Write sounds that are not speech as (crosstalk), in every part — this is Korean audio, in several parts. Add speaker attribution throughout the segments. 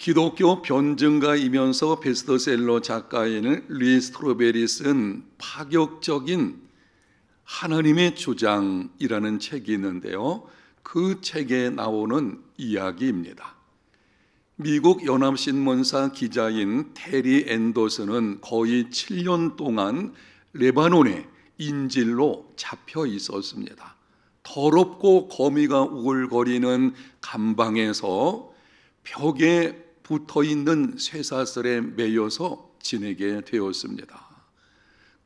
Speaker 1: 기독교 변증가이면서 베스트셀러 작가인 리 스트로베리 쓴 파격적인 하나님의 주장이라는 책이 있는데요. 그 책에 나오는 이야기입니다. 미국 연합신문사 기자인 테리 앤더슨은 거의 7년 동안 레바논에 인질로 잡혀 있었습니다. 더럽고 거미가 우글거리는 감방에서 벽에 붙어 있는 쇠사슬에 매여서 지내게 되었습니다.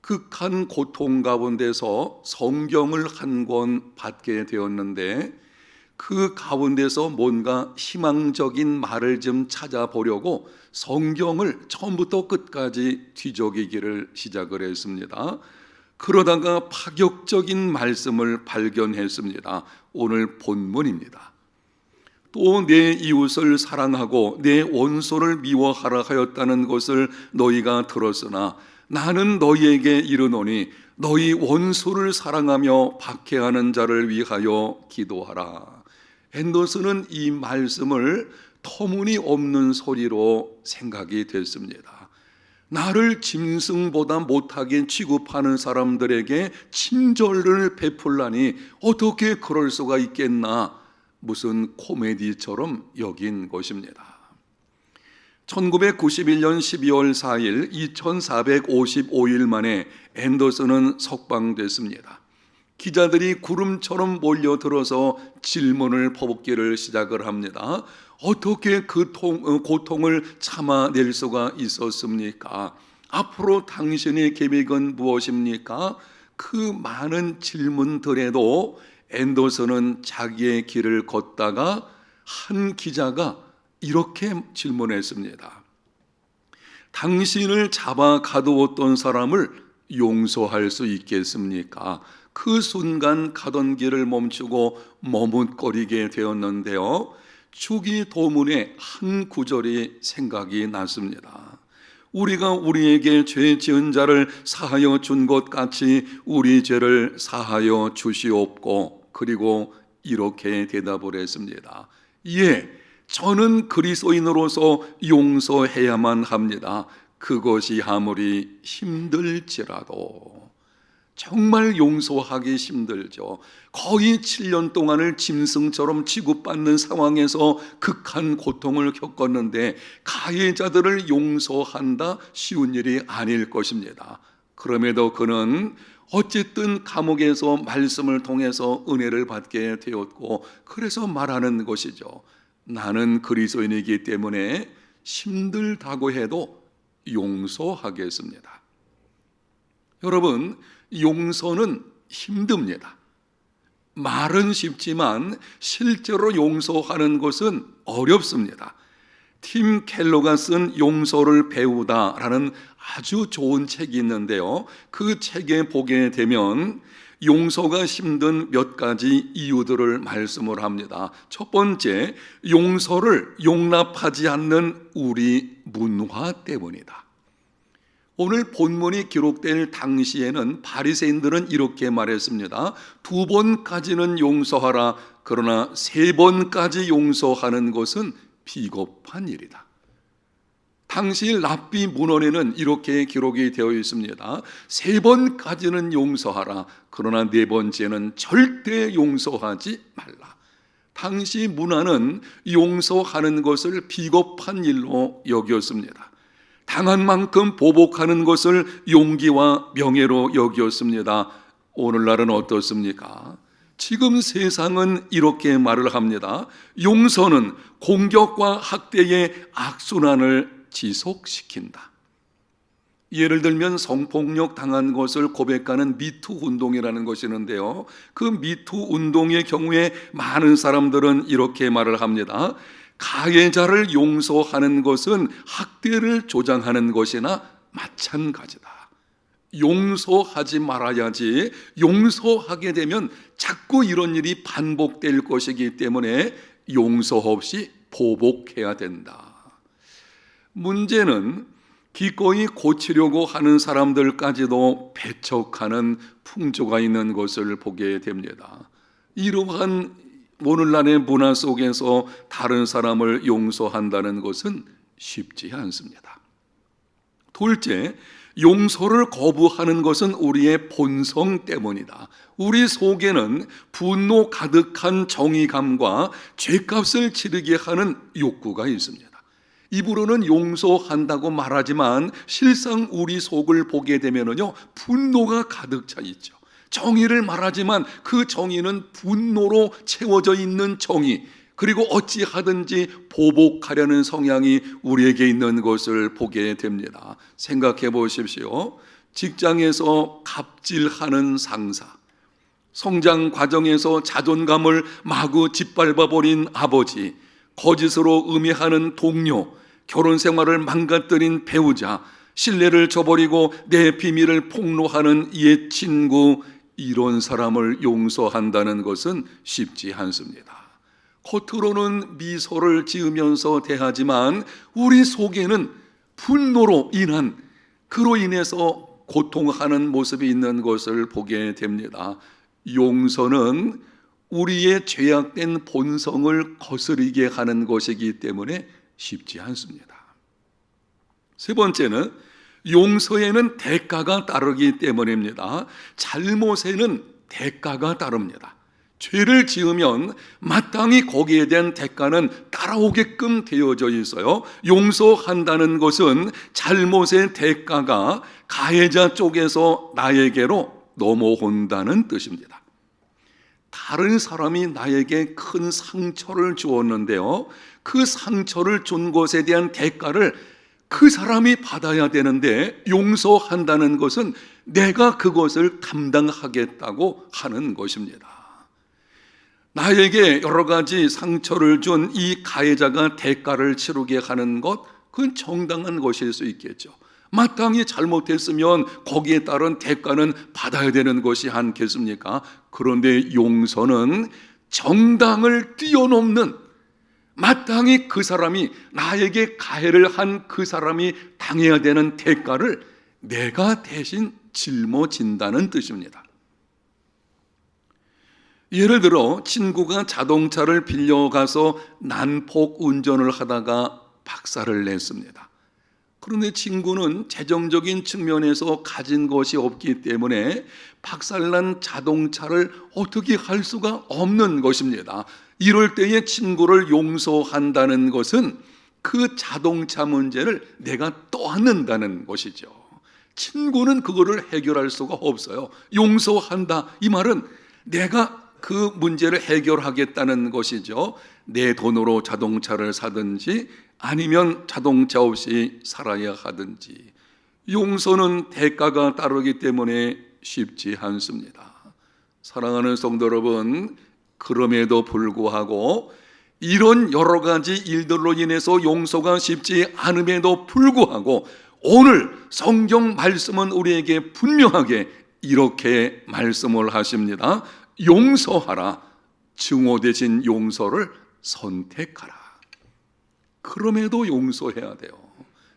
Speaker 1: 극한 고통 가운데서 성경을 한 권 받게 되었는데 그 가운데서 뭔가 희망적인 말을 좀 찾아보려고 성경을 처음부터 끝까지 뒤적이기를 시작을 했습니다. 그러다가 파격적인 말씀을 발견했습니다. 오늘 본문입니다. 또 내 이웃을 사랑하고 내 원소를 미워하라 하였다는 것을 너희가 들었으나 나는 너희에게 이르노니 너희 원수를 사랑하며 박해하는 자를 위하여 기도하라. 앤더슨은 이 말씀을 터무니없는 소리로 생각이 됐습니다. 나를 짐승보다 못하게 취급하는 사람들에게 친절을 베풀라니 어떻게 그럴 수가 있겠나 무슨 코미디처럼 여긴 것입니다. 1991년 12월 4일 2455일 만에 앤더슨은 석방됐습니다. 기자들이 구름처럼 몰려들어서 질문을 퍼붓기를 시작을 합니다. 어떻게 그 통, 어, 고통을 참아낼 수가 있었습니까? 앞으로 당신의 계획은 무엇입니까? 그 많은 질문들에도 앤더슨은 자기의 길을 걷다가 한 기자가 이렇게 질문했습니다. 당신을 잡아 가두었던 사람을 용서할 수 있겠습니까? 그 순간 가던 길을 멈추고 머뭇거리게 되었는데요. 주기 도문의 한 구절이 생각이 났습니다. 우리가 우리에게 죄 지은 자를 사하여 준 것 같이 우리 죄를 사하여 주시옵고 그리고 이렇게 대답을 했습니다. 예, 저는 그리스도인으로서 용서해야만 합니다. 그것이 아무리 힘들지라도 정말 용서하기 힘들죠. 거의 7년 동안을 짐승처럼 취급받는 상황에서 극한 고통을 겪었는데 가해자들을 용서한다 쉬운 일이 아닐 것입니다. 그럼에도 그는 어쨌든 감옥에서 말씀을 통해서 은혜를 받게 되었고 그래서 말하는 것이죠. 나는 그리스도인이기 때문에 힘들다고 해도 용서하겠습니다. 여러분, 용서는 힘듭니다. 말은 쉽지만 실제로 용서하는 것은 어렵습니다. 팀 켈러가 쓴 용서를 배우다라는 아주 좋은 책이 있는데요. 그 책에 보게 되면 용서가 힘든 몇 가지 이유들을 말씀을 합니다. 첫 번째, 용서를 용납하지 않는 우리 문화 때문이다. 오늘 본문이 기록될 당시에는 바리새인들은 이렇게 말했습니다. 두 번까지는 용서하라. 그러나 세 번까지 용서하는 것은 비겁한 일이다. 당시 랍비 문헌에는 이렇게 기록이 되어 있습니다. 세 번까지는 용서하라. 그러나 네 번째는 절대 용서하지 말라. 당시 문화는 용서하는 것을 비겁한 일로 여겼습니다. 당한 만큼 보복하는 것을 용기와 명예로 여겼습니다. 오늘날은 어떻습니까? 지금 세상은 이렇게 말을 합니다. 용서는 공격과 학대의 악순환을 지속시킨다. 예를 들면 성폭력 당한 것을 고백하는 미투 운동이라는 것이 있는데요. 그 미투 운동의 경우에 많은 사람들은 이렇게 말을 합니다. 가해자를 용서하는 것은 학대를 조장하는 것이나 마찬가지다. 용서하지 말아야지 용서하게 되면 자꾸 이런 일이 반복될 것이기 때문에 용서 없이 보복해야 된다. 문제는 기꺼이 고치려고 하는 사람들까지도 배척하는 풍조가 있는 것을 보게 됩니다. 이러한 오늘날의 문화 속에서 다른 사람을 용서한다는 것은 쉽지 않습니다. 둘째, 용서를 거부하는 것은 우리의 본성 때문이다. 우리 속에는 분노 가득한 정의감과 죄값을 치르게 하는 욕구가 있습니다. 입으로는 용서한다고 말하지만 실상 우리 속을 보게 되면은요 분노가 가득 차 있죠. 정의를 말하지만 그 정의는 분노로 채워져 있는 정의 그리고 어찌하든지 보복하려는 성향이 우리에게 있는 것을 보게 됩니다. 생각해 보십시오. 직장에서 갑질하는 상사, 성장 과정에서 자존감을 마구 짓밟아 버린 아버지, 거짓으로 음해하는 동료, 결혼 생활을 망가뜨린 배우자, 신뢰를 저버리고 내 비밀을 폭로하는 옛 친구, 이런 사람을 용서한다는 것은 쉽지 않습니다. 겉으로는 미소를 지으면서 대하지만 우리 속에는 분노로 인한 그로 인해서 고통하는 모습이 있는 것을 보게 됩니다. 용서는 우리의 죄악된 본성을 거스르게 하는 것이기 때문에 쉽지 않습니다. 세 번째는 용서에는 대가가 따르기 때문입니다. 잘못에는 대가가 따릅니다. 죄를 지으면 마땅히 거기에 대한 대가는 따라오게끔 되어져 있어요. 용서한다는 것은 잘못의 대가가 가해자 쪽에서 나에게로 넘어온다는 뜻입니다. 다른 사람이 나에게 큰 상처를 주었는데요. 그 상처를 준 것에 대한 대가를 그 사람이 받아야 되는데 용서한다는 것은 내가 그것을 감당하겠다고 하는 것입니다. 나에게 여러 가지 상처를 준 이 가해자가 대가를 치르게 하는 것, 그건 정당한 것일 수 있겠죠. 마땅히 잘못했으면 거기에 따른 대가는 받아야 되는 것이 않겠습니까? 그런데 용서는 정당을 뛰어넘는 마땅히 그 사람이 나에게 가해를 한 그 사람이 당해야 되는 대가를 내가 대신 짊어진다는 뜻입니다. 예를 들어 친구가 자동차를 빌려가서 난폭 운전을 하다가 박살을 냈습니다. 그런데 친구는 재정적인 측면에서 가진 것이 없기 때문에 박살난 자동차를 어떻게 할 수가 없는 것입니다. 이럴 때에 친구를 용서한다는 것은 그 자동차 문제를 내가 떠안는다는 것이죠. 친구는 그거를 해결할 수가 없어요. 용서한다. 이 말은 내가 그 문제를 해결하겠다는 것이죠. 내 돈으로 자동차를 사든지 아니면 자동차 없이 살아야 하든지 용서는 대가가 따르기 때문에 쉽지 않습니다. 사랑하는 성도 여러분, 그럼에도 불구하고 이런 여러 가지 일들로 인해서 용서가 쉽지 않음에도 불구하고 오늘 성경 말씀은 우리에게 분명하게 이렇게 말씀을 하십니다. 용서하라. 증오 대신 용서를 선택하라. 그럼에도 용서해야 돼요.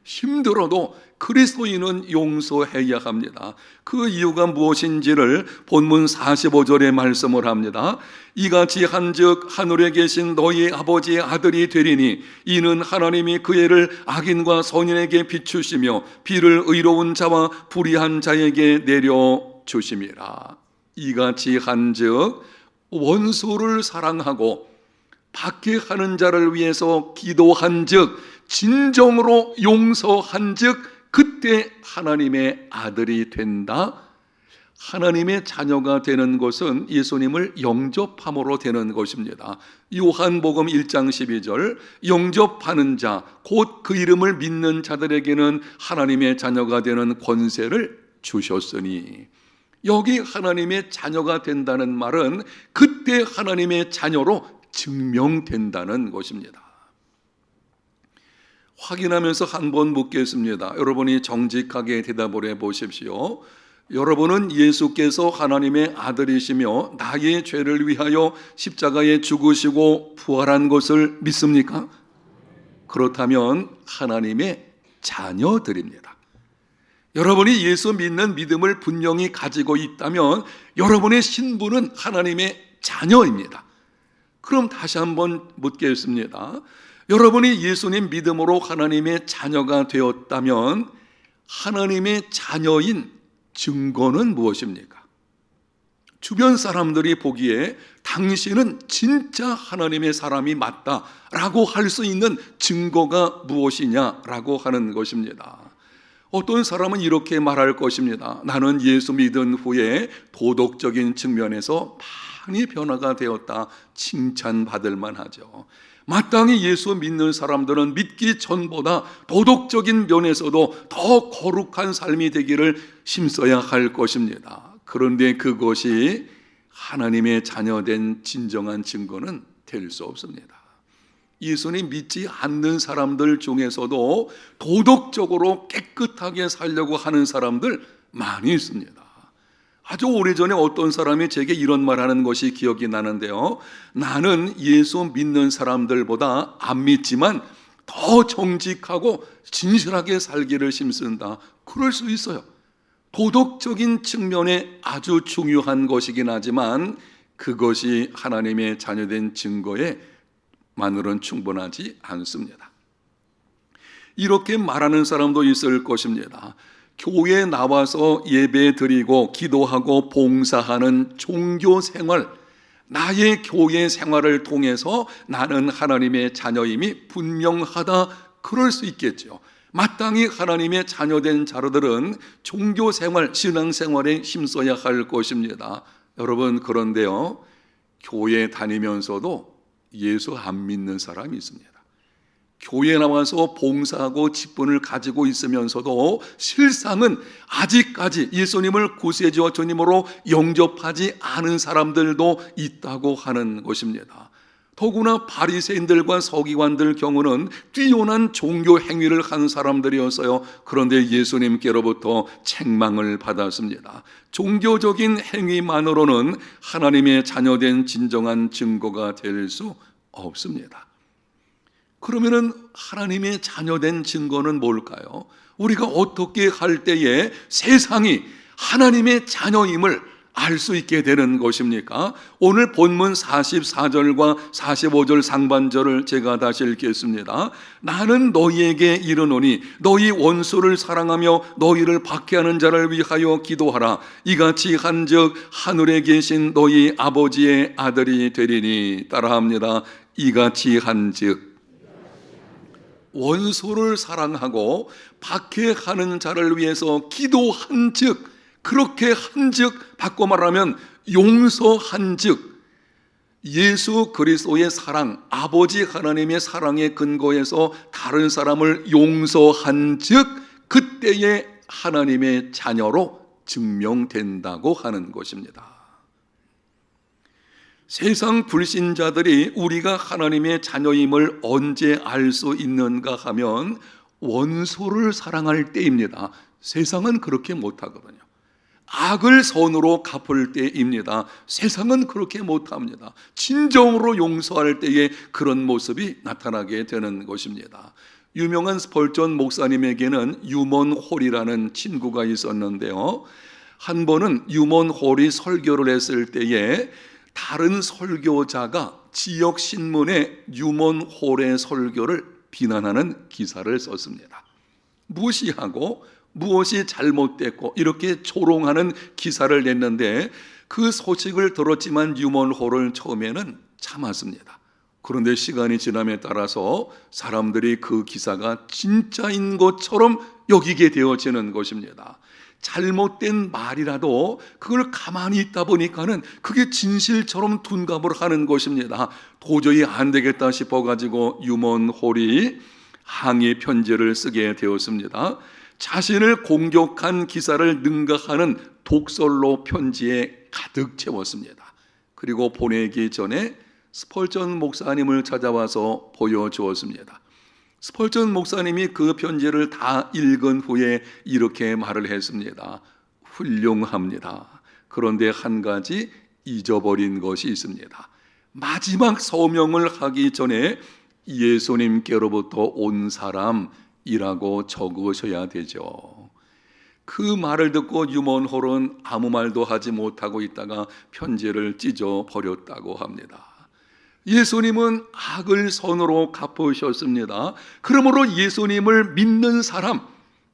Speaker 1: 힘들어도 그리스도인은 용서해야 합니다. 그 이유가 무엇인지를 본문 45절에 말씀을 합니다. 이같이 한즉 하늘에 계신 너희 아버지의 아들이 되리니 이는 하나님이 그 애를 악인과 선인에게 비추시며 비를 의로운 자와 불의한 자에게 내려 주심이라. 이같이 한즉 원수를 사랑하고 받게 하는 자를 위해서 기도한즉 진정으로 용서한 즉 그때 하나님의 아들이 된다. 하나님의 자녀가 되는 것은 예수님을 영접함으로 되는 것입니다. 요한복음 1장 12절 영접하는 자 곧 그 이름을 믿는 자들에게는 하나님의 자녀가 되는 권세를 주셨으니 여기 하나님의 자녀가 된다는 말은 그때 하나님의 자녀로 증명된다는 것입니다. 확인하면서 한 번 묻겠습니다. 여러분이 정직하게 대답을 해 보십시오. 여러분은 예수께서 하나님의 아들이시며 나의 죄를 위하여 십자가에 죽으시고 부활한 것을 믿습니까? 그렇다면 하나님의 자녀들입니다. 여러분이 예수 믿는 믿음을 분명히 가지고 있다면 여러분의 신분은 하나님의 자녀입니다. 그럼 다시 한번 묻겠습니다. 여러분이 예수님 믿음으로 하나님의 자녀가 되었다면 하나님의 자녀인 증거는 무엇입니까? 주변 사람들이 보기에 당신은 진짜 하나님의 사람이 맞다라고 할 수 있는 증거가 무엇이냐라고 하는 것입니다. 어떤 사람은 이렇게 말할 것입니다. 나는 예수 믿은 후에 도덕적인 측면에서 많이 변화가 되었다. 칭찬받을 만하죠. 마땅히 예수 믿는 사람들은 믿기 전보다 도덕적인 면에서도 더 거룩한 삶이 되기를 힘써야 할 것입니다. 그런데 그것이 하나님의 자녀된 진정한 증거는 될 수 없습니다. 예수님 믿지 않는 사람들 중에서도 도덕적으로 깨끗하게 살려고 하는 사람들 많이 있습니다. 아주 오래전에 어떤 사람이 제게 이런 말 하는 것이 기억이 나는데요. 나는 예수 믿는 사람들보다 안 믿지만 더 정직하고 진실하게 살기를 힘쓴다. 그럴 수 있어요. 도덕적인 측면에 아주 중요한 것이긴 하지만 그것이 하나님의 자녀된 증거에 만으로는 충분하지 않습니다. 이렇게 말하는 사람도 있을 것입니다. 교회에 나와서 예배 드리고 기도하고 봉사하는 종교 생활, 나의 교회 생활을 통해서 나는 하나님의 자녀임이 분명하다 그럴 수 있겠죠. 마땅히 하나님의 자녀된 자로들은 종교 생활, 신앙 생활에 힘써야 할 것입니다. 여러분 그런데요. 교회 다니면서도 예수 안 믿는 사람이 있습니다. 교회 나와서 봉사하고 직분을 가지고 있으면서도 실상은 아직까지 예수님을 구세주와 주님으로 영접하지 않은 사람들도 있다고 하는 것입니다. 더구나 바리새인들과 서기관들 경우는 뛰어난 종교 행위를 한 사람들이었어요. 그런데 예수님께로부터 책망을 받았습니다. 종교적인 행위만으로는 하나님의 자녀된 진정한 증거가 될 수 없습니다. 그러면은 하나님의 자녀된 증거는 뭘까요? 우리가 어떻게 할 때에 세상이 하나님의 자녀임을 알 수 있게 되는 것입니까? 오늘 본문 44절과 45절 상반절을 제가 다시 읽겠습니다. 나는 너희에게 이르노니 너희 원수를 사랑하며 너희를 박해하는 자를 위하여 기도하라. 이같이 한즉 하늘에 계신 너희 아버지의 아들이 되리니 따라합니다. 이같이 한즉 원수를 사랑하고 박해하는 자를 위해서 기도한 즉 그렇게 한 즉 바꿔 말하면 용서한 즉 예수 그리스도의 사랑, 아버지 하나님의 사랑의 근거에서 다른 사람을 용서한 즉 그때의 하나님의 자녀로 증명된다고 하는 것입니다. 세상 불신자들이 우리가 하나님의 자녀임을 언제 알 수 있는가 하면 원수를 사랑할 때입니다. 세상은 그렇게 못하거든요. 악을 선으로 갚을 때입니다. 세상은 그렇게 못합니다. 진정으로 용서할 때에 그런 모습이 나타나게 되는 것입니다. 유명한 스펄전 목사님에게는 유먼 홀이라는 친구가 있었는데요. 한 번은 유먼 홀이 설교를 했을 때에 다른 설교자가 지역 신문에 유먼 홀의 설교를 비난하는 기사를 썼습니다. 무시하고 무엇이 잘못됐고 이렇게 조롱하는 기사를 냈는데 그 소식을 들었지만 유먼 홀을 처음에는 참았습니다. 그런데 시간이 지남에 따라서 사람들이 그 기사가 진짜인 것처럼 여기게 되어지는 것입니다. 잘못된 말이라도 그걸 가만히 있다 보니까는 그게 진실처럼 둔갑을 하는 것입니다. 도저히 안 되겠다 싶어 가지고 유먼 홀이 항의 편지를 쓰게 되었습니다. 자신을 공격한 기사를 능가하는 독설로 편지에 가득 채웠습니다. 그리고 보내기 전에 스펄전 목사님을 찾아와서 보여주었습니다. 스펄전 목사님이 그 편지를 다 읽은 후에 이렇게 말을 했습니다. 훌륭합니다. 그런데 한 가지 잊어버린 것이 있습니다. 마지막 서명을 하기 전에 예수님께로부터 온 사람이라고 적으셔야 되죠. 그 말을 듣고 유먼홀은 아무 말도 하지 못하고 있다가 편지를 찢어 버렸다고 합니다. 예수님은 악을 선으로 갚으셨습니다. 그러므로 예수님을 믿는 사람,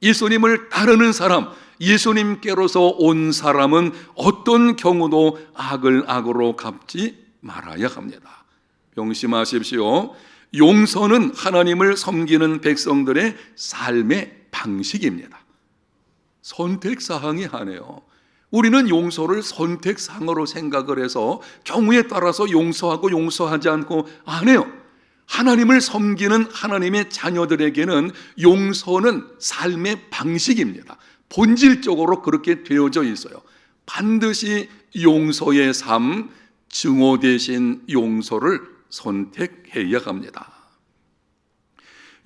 Speaker 1: 예수님을 따르는 사람, 예수님께로서 온 사람은 어떤 경우도 악을 악으로 갚지 말아야 합니다. 명심하십시오. 용서는 하나님을 섬기는 백성들의 삶의 방식입니다. 선택 사항이 하네요. 우리는 용서를 선택 사항으로 생각을 해서 경우에 따라서 용서하고 용서하지 않고 안 해요. 하나님을 섬기는 하나님의 자녀들에게는 용서는 삶의 방식입니다. 본질적으로 그렇게 되어져 있어요. 반드시 용서의 삶, 증오 대신 용서를 선택해야 합니다.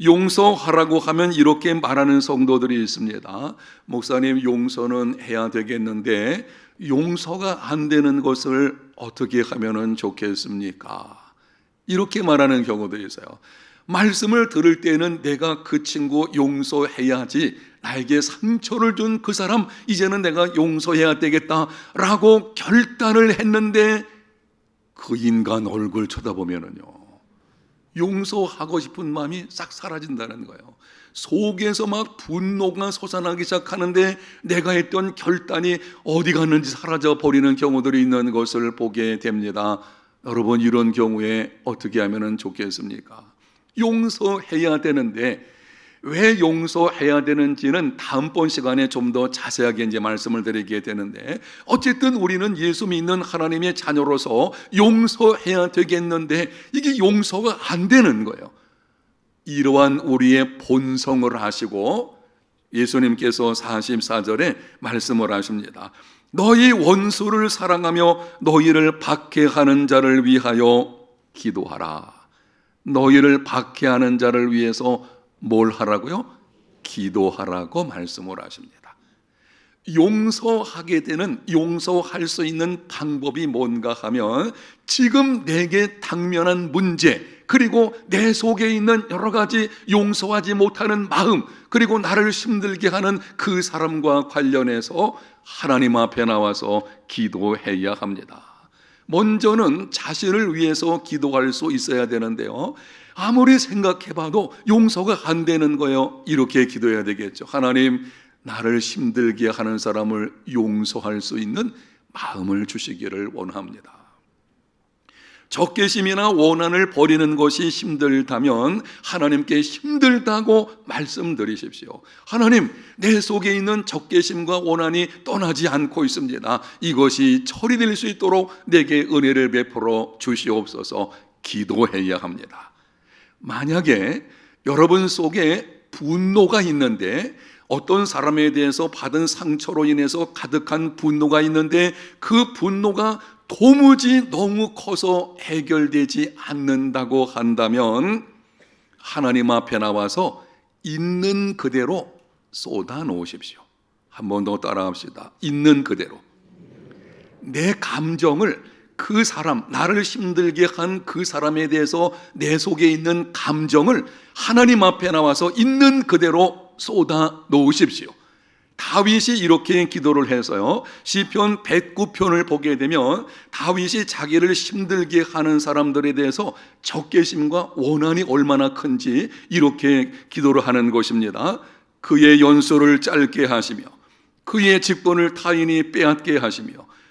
Speaker 1: 용서하라고 하면 이렇게 말하는 성도들이 있습니다. 목사님, 용서는 해야 되겠는데, 용서가 안 되는 것을 어떻게 하면 좋겠습니까? 이렇게 말하는 경우도 있어요. 말씀을 들을 때는 내가 그 친구 용서해야지, 나에게 상처를 준 그 사람, 이제는 내가 용서해야 되겠다 라고 결단을 했는데, 그 인간 얼굴 쳐다보면은요. 용서하고 싶은 마음이 싹 사라진다는 거예요. 속에서 막 분노가 솟아나기 시작하는데 내가 했던 결단이 어디 갔는지 사라져 버리는 경우들이 있는 것을 보게 됩니다. 여러분 이런 경우에 어떻게 하면 좋겠습니까? 용서해야 되는데 왜 용서해야 되는지는 다음번 시간에 좀 더 자세하게 이제 말씀을 드리게 되는데 어쨌든 우리는 예수 믿는 하나님의 자녀로서 용서해야 되겠는데 이게 용서가 안 되는 거예요. 이러한 우리의 본성을 하시고 예수님께서 44절에 말씀을 하십니다. 너희 원수를 사랑하며 너희를 박해하는 자를 위하여 기도하라. 너희를 박해하는 자를 위해서 뭘 하라고요? 기도하라고 말씀을 하십니다. 용서하게 되는 용서할 수 있는 방법이 뭔가 하면 지금 내게 당면한 문제 그리고 내 속에 있는 여러 가지 용서하지 못하는 마음 그리고 나를 힘들게 하는 그 사람과 관련해서 하나님 앞에 나와서 기도해야 합니다. 먼저는 자신을 위해서 기도할 수 있어야 되는데요. 아무리 생각해봐도 용서가 안 되는 거예요. 이렇게 기도해야 되겠죠. 하나님, 나를 힘들게 하는 사람을 용서할 수 있는 마음을 주시기를 원합니다. 적개심이나 원한을 버리는 것이 힘들다면 하나님께 힘들다고 말씀드리십시오. 하나님, 내 속에 있는 적개심과 원한이 떠나지 않고 있습니다. 이것이 처리될 수 있도록 내게 은혜를 베풀어 주시옵소서 기도해야 합니다. 만약에 여러분 속에 분노가 있는데 어떤 사람에 대해서 받은 상처로 인해서 가득한 분노가 있는데 그 분노가 도무지 너무 커서 해결되지 않는다고 한다면 하나님 앞에 나와서 있는 그대로 쏟아 놓으십시오. 한 번 더 따라합시다. 있는 그대로. 내 감정을 그 사람, 나를 힘들게 한 그 사람에 대해서 내 속에 있는 감정을 하나님 앞에 나와서 있는 그대로 쏟아 놓으십시오. 다윗이 이렇게 기도를 해서요. 시편 109편을 보게 되면 다윗이 자기를 힘들게 하는 사람들에 대해서 적개심과 원한이 얼마나 큰지 이렇게 기도를 하는 것입니다. 그의 연소를 짧게 하시며 그의 직분을 타인이 빼앗게 하시며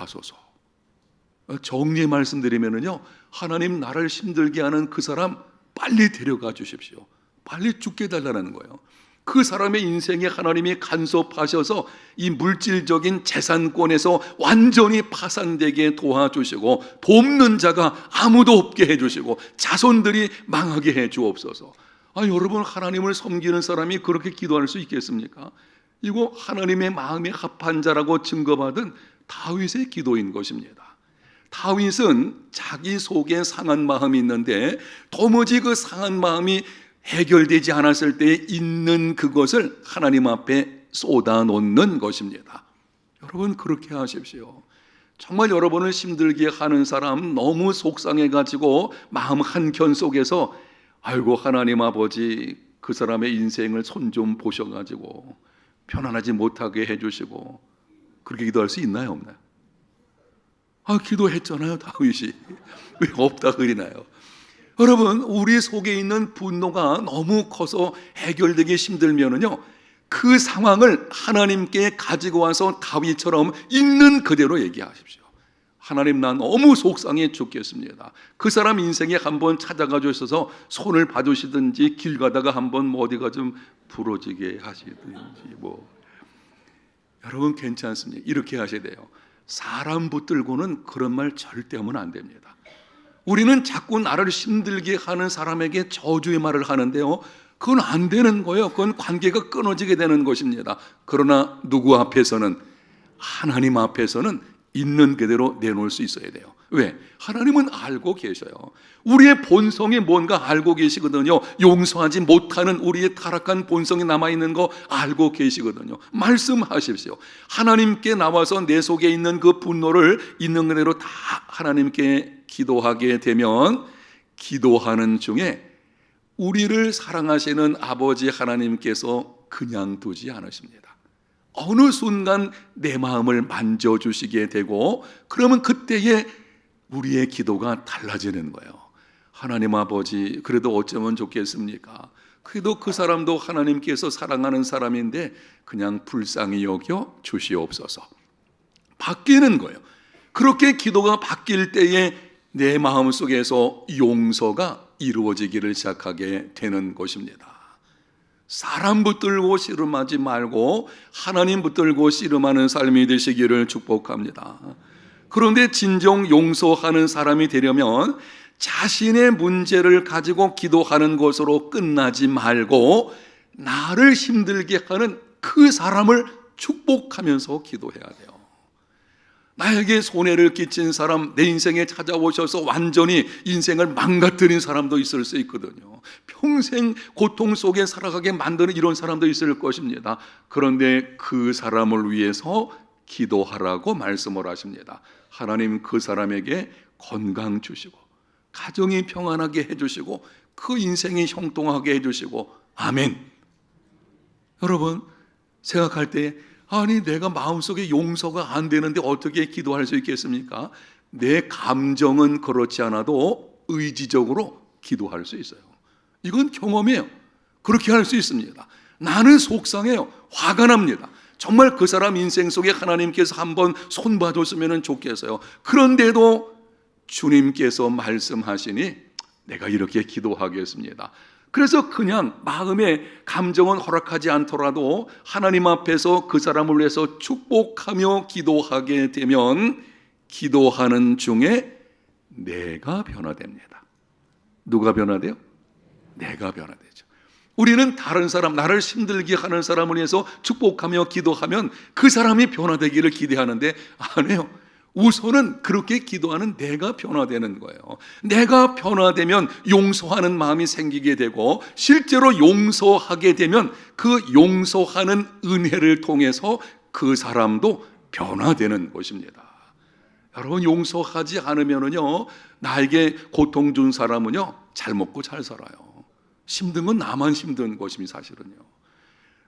Speaker 1: 하소서. 정리해 말씀드리면은요, 하나님 나를 힘들게 하는 그 사람 빨리 데려가 주십시오. 빨리 죽게 달라는 거예요. 그 사람의 인생에 하나님이 간섭하셔서 이 물질적인 재산권에서 완전히 파산되게 도와주시고 돕는 자가 아무도 없게 해주시고 자손들이 망하게 해 주옵소서. 아, 여러분 하나님을 섬기는 사람이 그렇게 기도할 수 있겠습니까? 이거 하나님의 마음에 합한 자라고 증거받은 다윗의 기도인 것입니다. 다윗은 자기 속에 상한 마음이 있는데 도무지 그 상한 마음이 해결되지 않았을 때 있는 그것을 하나님 앞에 쏟아 놓는 것입니다. 여러분 그렇게 하십시오. 정말 여러분을 힘들게 하는 사람 너무 속상해 가지고 마음 한켠 속에서 아이고 하나님 아버지 그 사람의 인생을 손 좀 보셔 가지고 편안하지 못하게 해 주시고 그렇게 기도할 수 있나요, 없나요? 아, 기도했잖아요, 다윗이. (laughs) 왜 없다 그리나요? 여러분, 우리 속에 있는 분노가 너무 커서 해결되기 힘들면은요, 그 상황을 하나님께 가지고 와서 다윗처럼 있는 그대로 얘기하십시오. 하나님, 난 너무 속상해 죽겠습니다. 그 사람 인생에 한번 찾아가 주셔서 손을 봐주시든지 길 가다가 한번 뭐 어디가 좀 부러지게 하시든지 뭐. 여러분 괜찮습니다. 이렇게 하셔야 돼요. 사람 붙들고는 그런 말 절대 하면 안 됩니다. 우리는 자꾸 나를 힘들게 하는 사람에게 저주의 말을 하는데요. 그건 안 되는 거예요. 그건 관계가 끊어지게 되는 것입니다. 그러나 누구 앞에서는 하나님 앞에서는 있는 그대로 내놓을 수 있어야 돼요. 왜? 하나님은 알고 계셔요. 우리의 본성이 뭔가 알고 계시거든요. 용서하지 못하는 우리의 타락한 본성이 남아있는 거 알고 계시거든요. 말씀하십시오. 하나님께 나와서 내 속에 있는 그 분노를 있는 그대로 다 하나님께 기도하게 되면 기도하는 중에 우리를 사랑하시는 아버지 하나님께서 그냥 두지 않으십니다. 어느 순간 내 마음을 만져주시게 되고 그러면 그때에 우리의 기도가 달라지는 거예요. 하나님 아버지, 그래도 어쩌면 좋겠습니까? 그래도 그 사람도 하나님께서 사랑하는 사람인데 그냥 불쌍히 여겨 주시옵소서. 바뀌는 거예요. 그렇게 기도가 바뀔 때에 내 마음 속에서 용서가 이루어지기를 시작하게 되는 것입니다. 사람 붙들고 씨름하지 말고 하나님 붙들고 씨름하는 삶이 되시기를 축복합니다. 그런데 진정 용서하는 사람이 되려면 자신의 문제를 가지고 기도하는 것으로 끝나지 말고 나를 힘들게 하는 그 사람을 축복하면서 기도해야 돼요. 나에게 손해를 끼친 사람, 내 인생에 찾아오셔서 완전히 인생을 망가뜨린 사람도 있을 수 있거든요. 평생 고통 속에 살아가게 만드는 이런 사람도 있을 것입니다. 그런데 그 사람을 위해서 기도하라고 말씀을 하십니다. 하나님 그 사람에게 건강 주시고, 가정이 평안하게 해주시고, 그 인생이 형통하게 해주시고, 아멘. 여러분, 생각할 때 아니 내가 마음속에 용서가 안 되는데 어떻게 기도할 수 있겠습니까? 내 감정은 그렇지 않아도 의지적으로 기도할 수 있어요. 이건 경험이에요. 그렇게 할 수 있습니다. 나는 속상해요. 화가 납니다. 정말 그 사람 인생 속에 하나님께서 한번 손봐줬으면 좋겠어요. 그런데도 주님께서 말씀하시니 내가 이렇게 기도하겠습니다. 그래서 그냥 마음의 감정은 허락하지 않더라도 하나님 앞에서 그 사람을 위해서 축복하며 기도하게 되면 기도하는 중에 내가 변화됩니다. 누가 변화돼요? 내가 변화되죠. 우리는 다른 사람, 나를 힘들게 하는 사람을 위해서 축복하며 기도하면 그 사람이 변화되기를 기대하는데 안 해요. 우선은 그렇게 기도하는 내가 변화되는 거예요. 내가 변화되면 용서하는 마음이 생기게 되고 실제로 용서하게 되면 그 용서하는 은혜를 통해서 그 사람도 변화되는 것입니다. 여러분 용서하지 않으면은요 나에게 고통 준 사람은요 잘 먹고 잘 살아요. 힘든 건 나만 힘든 것입니다 사실은요.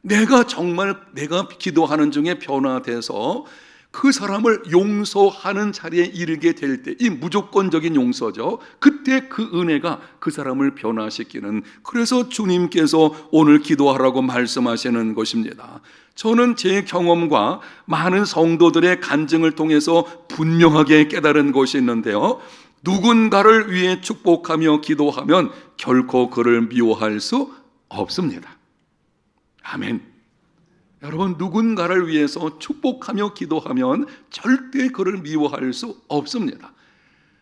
Speaker 1: 내가 정말 내가 기도하는 중에 변화돼서 그 사람을 용서하는 자리에 이르게 될 때, 이 무조건적인 용서죠. 그때 그 은혜가 그 사람을 변화시키는, 그래서 주님께서 오늘 기도하라고 말씀하시는 것입니다. 저는 제 경험과 많은 성도들의 간증을 통해서 분명하게 깨달은 것이 있는데요. 누군가를 위해 축복하며 기도하면 결코 그를 미워할 수 없습니다. 아멘. 여러분 누군가를 위해서 축복하며 기도하면 절대 그를 미워할 수 없습니다.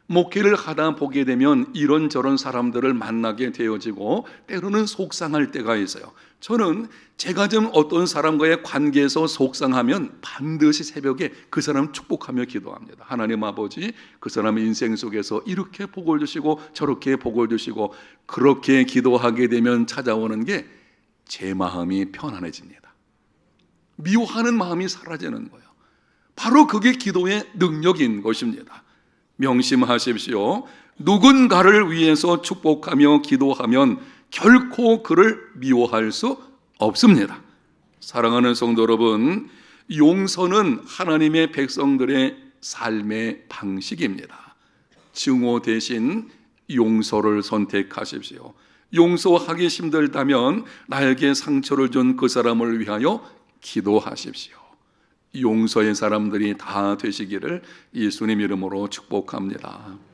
Speaker 1: 목회를 하다 보게 되면 이런저런 사람들을 만나게 되어지고 때로는 속상할 때가 있어요. 저는 제가 좀 어떤 사람과의 관계에서 속상하면 반드시 새벽에 그 사람 축복하며 기도합니다. 하나님 아버지 그 사람의 인생 속에서 이렇게 복을 주시고 저렇게 복을 주시고 그렇게 기도하게 되면 찾아오는 게 제 마음이 편안해집니다. 미워하는 마음이 사라지는 거예요. 바로 그게 기도의 능력인 것입니다. 명심하십시오. 누군가를 위해서 축복하며 기도하면 결코 그를 미워할 수 없습니다. 사랑하는 성도 여러분, 용서는 하나님의 백성들의 삶의 방식입니다. 증오 대신 용서를 선택하십시오. 용서하기 힘들다면 나에게 상처를 준 그 사람을 위하여 기도하십시오. 용서의 사람들이 다 되시기를 예수님 이름으로 축복합니다.